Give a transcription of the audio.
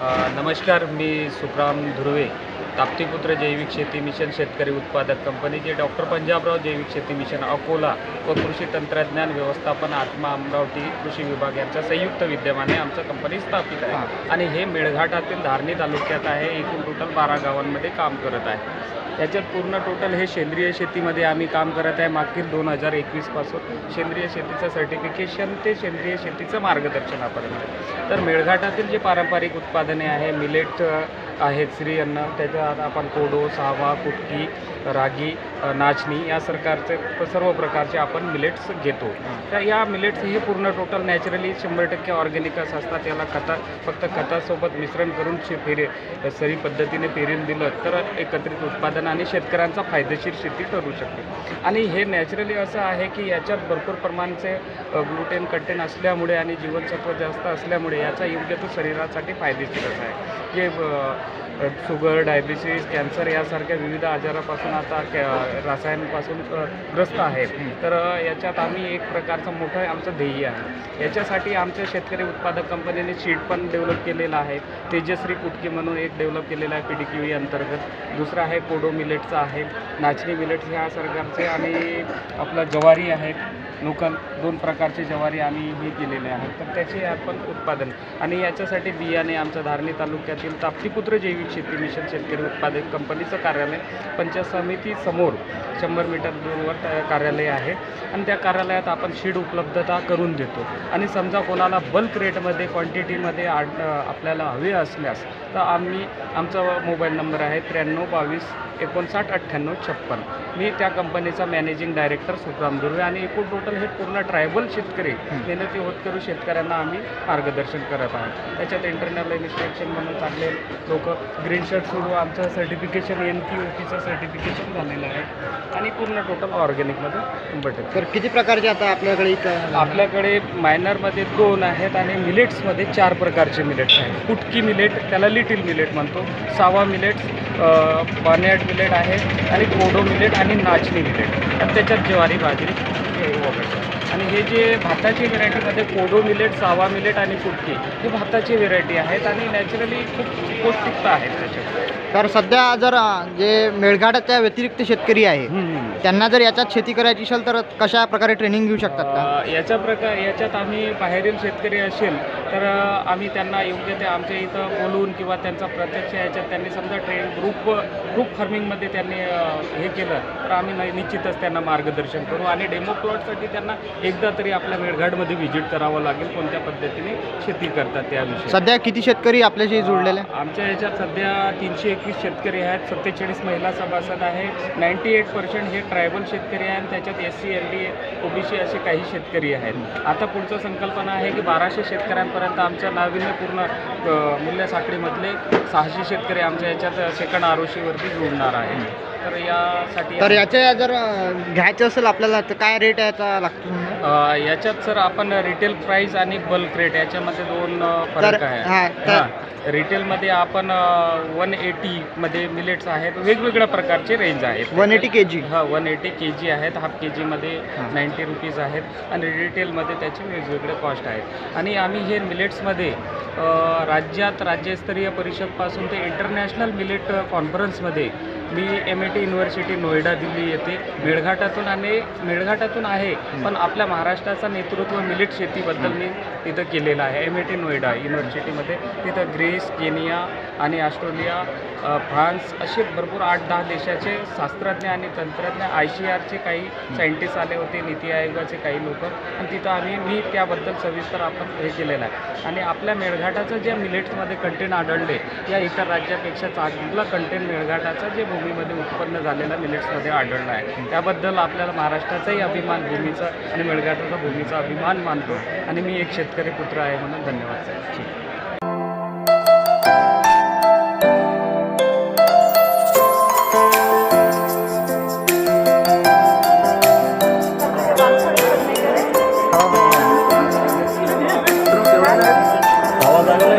नमस्कार मी सुखराम धुर्वे. ताप्तीपुत्र जैविक शेती मिशन शेतकरी उत्पादक कंपनी जे डॉक्टर पंजाबराव जैविक शेती मिशन अकोला व कृषी तंत्रज्ञान व्यवस्थापन आत्मा अमरावती कृषी विभाग यांच्या संयुक्त विद्यमाने आमचं कंपनी स्थापित आहे. आणि हे मेळघाटातील धारणी तालुक्यात आहे. एकूण टोटल बारा गावांमध्ये काम करत आहे. याच्यात पूर्ण टोटल हे सेंद्रिय शेतीमध्ये आम्ही काम करत आहे. मागील दोन हजार एकवीसपासून सेंद्रिय शेतीचं सर्टिफिकेशन ते सेंद्रिय शेतीचं मार्गदर्शनापर्यंत. तर मेळघाटातील जे पारंपरिक उत्पादने आहे मिलेट आहेत. श्री अन्न त्याच्यात आपण कोडो सावा कुटकी रागी नाचणी या सरकारचे सर्व प्रकारचे आपण मिलेट्स घेतो. तर या मिलेट्स हे पूर्ण टोटल नॅचरली शंभर टक्के ऑर्गॅनिकच असतात. याला खता फक्त खतासोबत मिश्रण करून शे फेरे सरी पद्धतीने पेरून दिलं तर एकत्रित उत्पादन आणि शेतकऱ्यांचा फायदेशीर शेती ठरू शकते. आणि हे नॅचरली असं आहे की याच्यात भरपूर प्रमाणचे ग्लुटेन कंटेन असल्यामुळे आणि जीवनसत्व जास्त असल्यामुळे याचा योग्य तो शरीरासाठी फायदेशीरच आहे. जे शुगर डायबिटीस कॅन्सर यासारख्या विविध आजारापासून आता कॅ रसायनपासून ग्रस्त आहेत तर याच्यात आम्ही एक प्रकारचं मोठं आमचं ध्येय आहे. याच्यासाठी आमच्या शेतकरी उत्पादक कंपनीने शीट पण डेव्हलप केलेलं आहे. तेजश्री कुटकी म्हणून एक डेव्हलप केलेलं आहे पी डी क्यू अंतर्गत. दुसरं आहे कोडो मिलेटचं आहे. नाचणी मिलेट्स ह्या सरकारचे आणि आपलं ज्वारी आहे. लोकल दोन प्रकारचे ज्वारी आम्ही हे केलेले आहेत. तर त्याचे आपण उत्पादन आणि याच्यासाठी बियाणे आमच्या धारणी तालुक्यातील ताप्तीपुत्र जैविक शेती मिशन शेतकरी उत्पादक कंपनीचं कार्यालय पंचायत समिती समोर शंभर मीटर दूरवर कार्यालय आहे. आणि त्या कार्यालयात आपण शीड उपलब्धता करून देतो. आणि समजा कोणाला बल्क रेटमध्ये क्वांटिटीमध्ये आड आपल्याला हवे असल्यास तर आम्ही आमचा मोबाईल नंबर आहे त्र्याण्णव बावीस एकोणसाठ अठ्ठ्याण्णव छप्पन. मी त्या कंपनीचा मॅनेजिंग डायरेक्टर सुखराम दुर्वे आणि एकूण टोटल हे पूर्ण ट्रायबल शेतकरी मेहनती होत करू शेतकऱ्यांना आम्ही मार्गदर्शन करत आहोत. त्याच्यात इंटरनल इन्स्पेक्शन म्हणून चांगले लोक ग्रीन शर्ट सुरू आमचं सर्टिफिकेशन एन पी ओ पीचं सर्टिफिकेशन झालेलं आहे. आणि पूर्ण टोटल ऑर्गॅनिकमध्ये शंभर टक्के तर किती प्रकारचे आता आपल्याकडे इथं? आपल्याकडे मायनरमध्ये दोन आहेत आणि मिलेट्समध्ये चार प्रकारचे मिलेट्स आहेत. कुटकी मिलेट त्याला लिटिल मिलेट म्हणतो. सावा मिलेट्स बानेट मिलेट आहे आणि कोडो मिलेट आणि नाचणी मिलेट आणि त्याच्यात ज्वारी बाजरी हे वगैरे आणि हे जे भाताची व्हेरायटीमध्ये कोडो मिलेट सावा मिलेट आणि कुटकी हे भाताची व्हेरायटी आहेत आणि नॅचरली खूप पौष्टिकता आहेत त्याच्यात तर सध्या जर जे मेळघाटाच्या व्यतिरिक्त शेतकरी आहे त्यांना जर याच्यात शेती करायची असेल तर कशा प्रकारे ट्रेनिंग घेऊ शकतात का? अ, याच्या प्रकार याच्यात आम्ही बाहेरील शेतकरी असेल तर अ, आम्ही त्यांना योग्य ते आमच्या इथं बोलवून किंवा त्यांचा प्रत्यक्ष याच्यात त्यांनी समजा ट्रेन ग्रुप ग्रुप फार्मिंगमध्ये त्यांनी अ, हे केलं तर आम्ही नि- निश्चितच त्यांना मार्गदर्शन करू आणि डेमो प्लॉटसाठी त्यांना एकदा तरी आपल्या मेळघाटमध्ये व्हिजिट करावं लागेल. कोणत्या पद्धतीने? शेती करतात त्याविषयी. सध्या किती शेतकरी आपल्याशी जुळलेले? आमच्या याच्यात सध्या तीनशे एकवीस शेतकरी आहेत. सत्तेचाळीस महिला सभासद आहे. नाईंटी एट पर्सेंट हे ट्रायबल शेतकरी आहे आणि त्याच्यात S C L D OBC असे काही शेतकरी आहेत. आता पुढचं संकल्पना आहे की बाराशे शेतकऱ्यांपर्यंत आमच्या नाविन्यपूर्ण मूल्य साखळीमधले सहाशे शेतकरी आमच्या याच्यात सेकंड आर ओ सीवरती जोडणार आहे. तर यासाठी तर याच्या जर घ्यायचं असेल आपल्याला तर काय रेट याचा लागतो याच्यात सर आपण रिटेल प्राइस आणि बल्क रेट याच्यामध्ये दोन फरक आहे. रिटेलमध्ये आपण वन एटीमध्ये मिलेट्स आहेत. वेगवेगळ्या प्रकारचे रेंज आहेत. One eighty K G. हा वन एटी के जी आहेत. हाफ के जीमध्ये. नाईंटी रुपीज आहेत. आणि रिटेलमध्ये त्याचे वेगवेगळे कॉस्ट आहेत. आणि आम्ही हे मिलेट्समध्ये राज्यात राज्यस्तरीय परिषदपासून ते इंटरनॅशनल मिलेट कॉन्फरन्समध्ये मी M A T university Noida Delhi येथे मेळघाटातून आणि मेळघाटातून आहे. पण आपल्या महाराष्ट्राचं नेतृत्व मिलेट शेतीबद्दल मी तिथं केलेलं आहे. एम ए टी नोएडा युनिव्हर्सिटीमध्ये तिथं ग्रीस केनिया आणि ऑस्ट्रेलिया फ्रान्स असे भरपूर आठ दहा देशाचे शास्त्रज्ञ आणि तंत्रज्ञ आय सी आरचे काही सायंटिस्ट आले होते नीती आयोगाचे काही लोक. आणि तिथं आम्ही मी त्याबद्दल सविस्तर आपण हे केलेलं आहे. आणि आपल्या मेळघाटाचं जे मिलेट्समध्ये कंटेंट आढळले या इतर राज्यापेक्षा चांगला कंटेंट मेळघाटाचं जे भूमीमध्ये उत्पन्न झालेलं मिलेट्समध्ये आढळलं आहे. त्याबद्दल आपल्याला महाराष्ट्राचाही अभिमान भूमीचा आणि मेळघाटाचा भूमीचा अभिमान मानतो आणि मी एक शेतकरी पुत्र आहे म्हणून धन्यवाद साहेब. आवाज आलेला